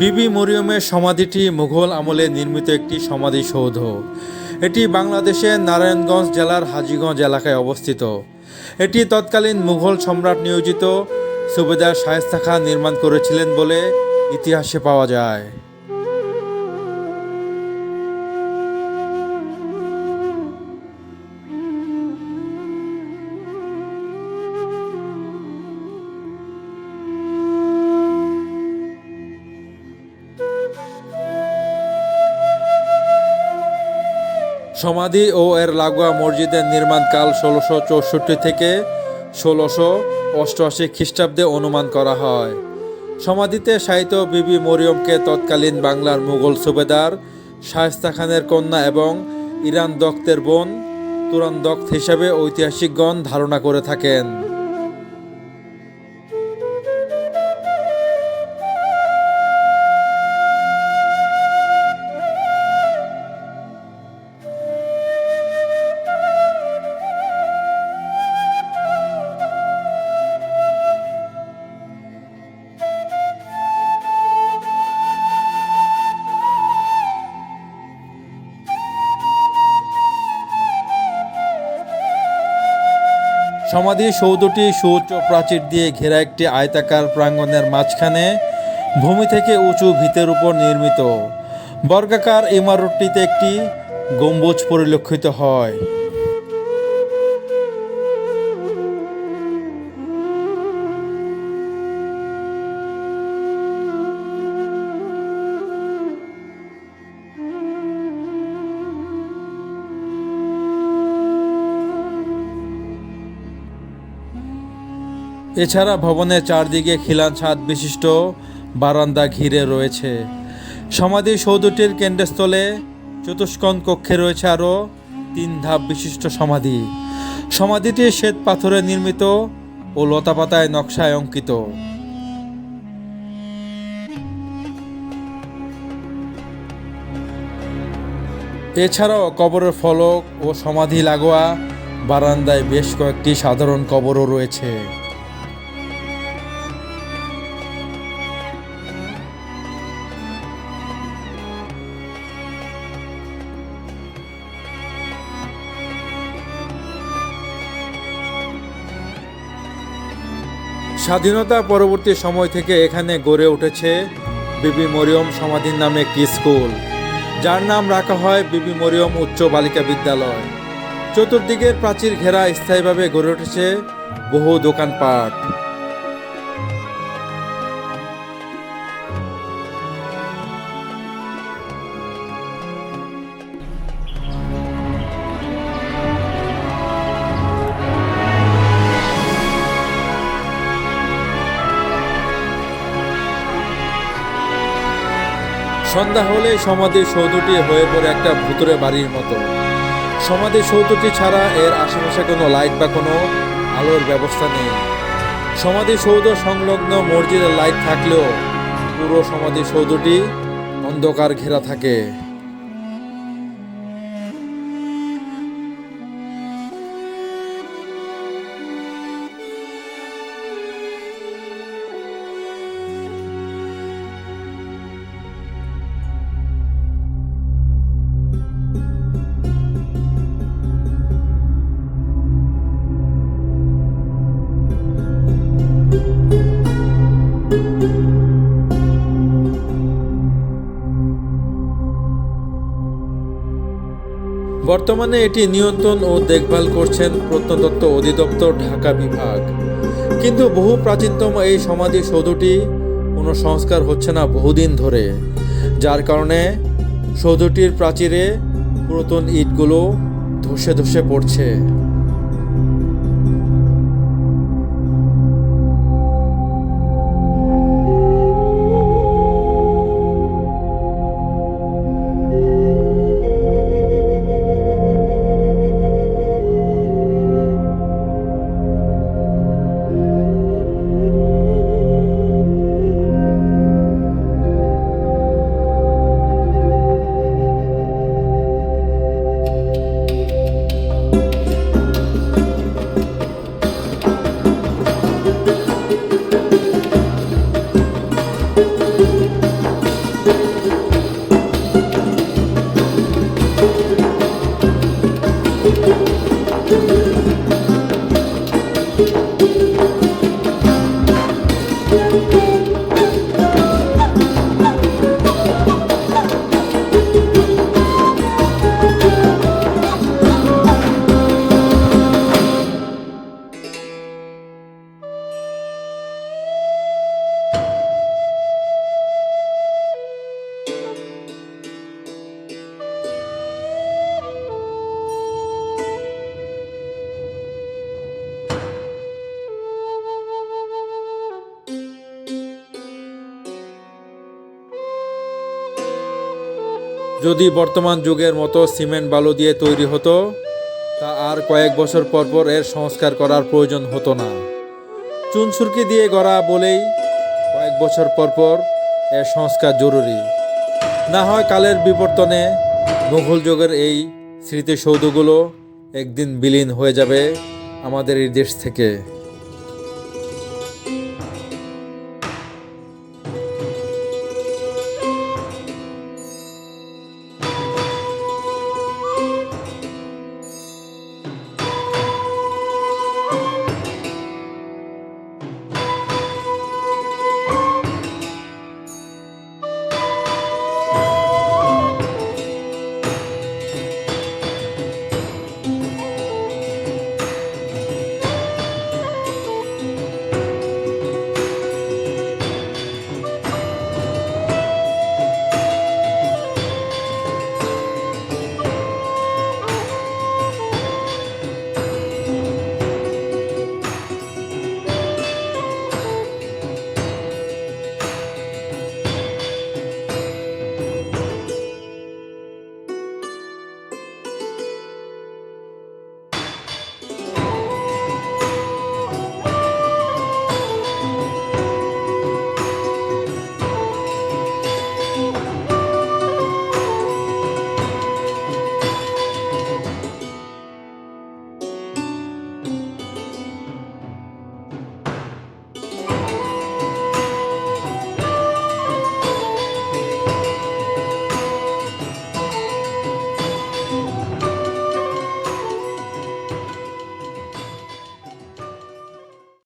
বিবি মরিয়মের সমাধিটি মুঘল আমলে নির্মিত একটি সমাধিসৌধ এটি বাংলাদেশের নারায়ণগঞ্জ জেলার হাজিগঞ্জ এলাকায় অবস্থিত। এটি তৎকালীন মুঘল সম্রাট নিয়োজিত সুবেদার শায়েস্তা খান নির্মাণ করেছিলেন বলে ইতিহাসে পাওয়া যায়। সমাধি ও এর লাগোয়া মসজিদের নির্মাণকাল ষোলোশো চৌষট্টি থেকে ষোলোশো অষ্টআশি খ্রিস্টাব্দে অনুমান করা হয়। সমাধিতে সাহিত্য বিবি মরিয়মকে তৎকালীন বাংলার মুঘল সুবেদার, শায়স্তা খানের কন্যা এবং ইরান দক্তের বোন, তুরান দক্ত হিসাবে ঐতিহাসিকগণ ধারণা করে থাকেন। সমাধি সৌধটি সুউচ্চ প্রাচীর দিয়ে ঘেরা একটি আয়তাকার প্রাঙ্গণের মাঝখানে ভূমি থেকে উঁচু ভিতের উপর নির্মিত। বর্গাকার ইমারতটিতে একটি গম্বুজ পরিলক্ষিত হয়। এছাড়া ভবনের চারদিকে খিলান ছাদ বিশিষ্ট, বারান্দা ঘিরে রয়েছে। সমাধি সৌধটির কেন্দ্রস্থলে চতুষ্কোণ কক্ষে রয়েছে আরও তিন ধাপ বিশিষ্ট সমাধি। সমাধিটি শ্বেত পাথরে নির্মিত ও লতাপাতায় নকশায় অঙ্কিত। এছাড়াও কবরের ফলক ও সমাধি লাগোয়া বারান্দায় বেশ কয়েকটি সাধারণ কবরও রয়েছে। স্বাধীনতা পরবর্তী সময় থেকে এখানে গড়ে উঠেছে বিবি মরিয়ম সমাধির নামে একটি স্কুল। যার নাম রাখা হয় বিবি মরিয়ম উচ্চ বালিকা বিদ্যালয়। চতুর্দিকের প্রাচীর ঘেরা স্থায়ীভাবে গড়ে উঠেছে বহু দোকানপাট। সন্ধ্যা হলে সমাধি সৌধটি হয়ে পড়ে একটা ভুতুরে বাড়ির মতো। সমাধি সৌধটি ছাড়া এর আশেপাশে কোনো লাইট বা কোনো আলোর ব্যবস্থা নেই। সমাধি সৌধ সংলগ্ন মসজিদের লাইট থাকলেও পুরো সমাধি সৌধটি অন্ধকার ঘেরা থাকে। বর্তমানে এটি নিয়ন্ত্রণ ও দেখভাল করছেন প্রত্নতত্ত্ব অধিদপ্তর, ঢাকা বিভাগ। কিন্তু বহু প্রাচীনতম এই সমাধি সৌধটি কোনো সংস্কার হচ্ছে না বহুদিন ধরে। যার কারণে সৌধটির প্রাচীরে পুরাতন ইটগুলো ধসে ধসে পড়ছে। যদি বর্তমান যুগের মতো সিমেন্ট বালু দিয়ে তৈরি হতো, তা আর কয়েক বছর পর পর এর সংস্কার করার প্রয়োজন হতো না। চুনসুরকি দিয়ে গড়া বলেই কয়েক বছর পর পর এর সংস্কার জরুরি। না হয় কালের বিবর্তনে মুঘল যুগের এই স্মৃতিসৌধগুলো একদিন বিলীন হয়ে যাবে আমাদের এই দেশ থেকে।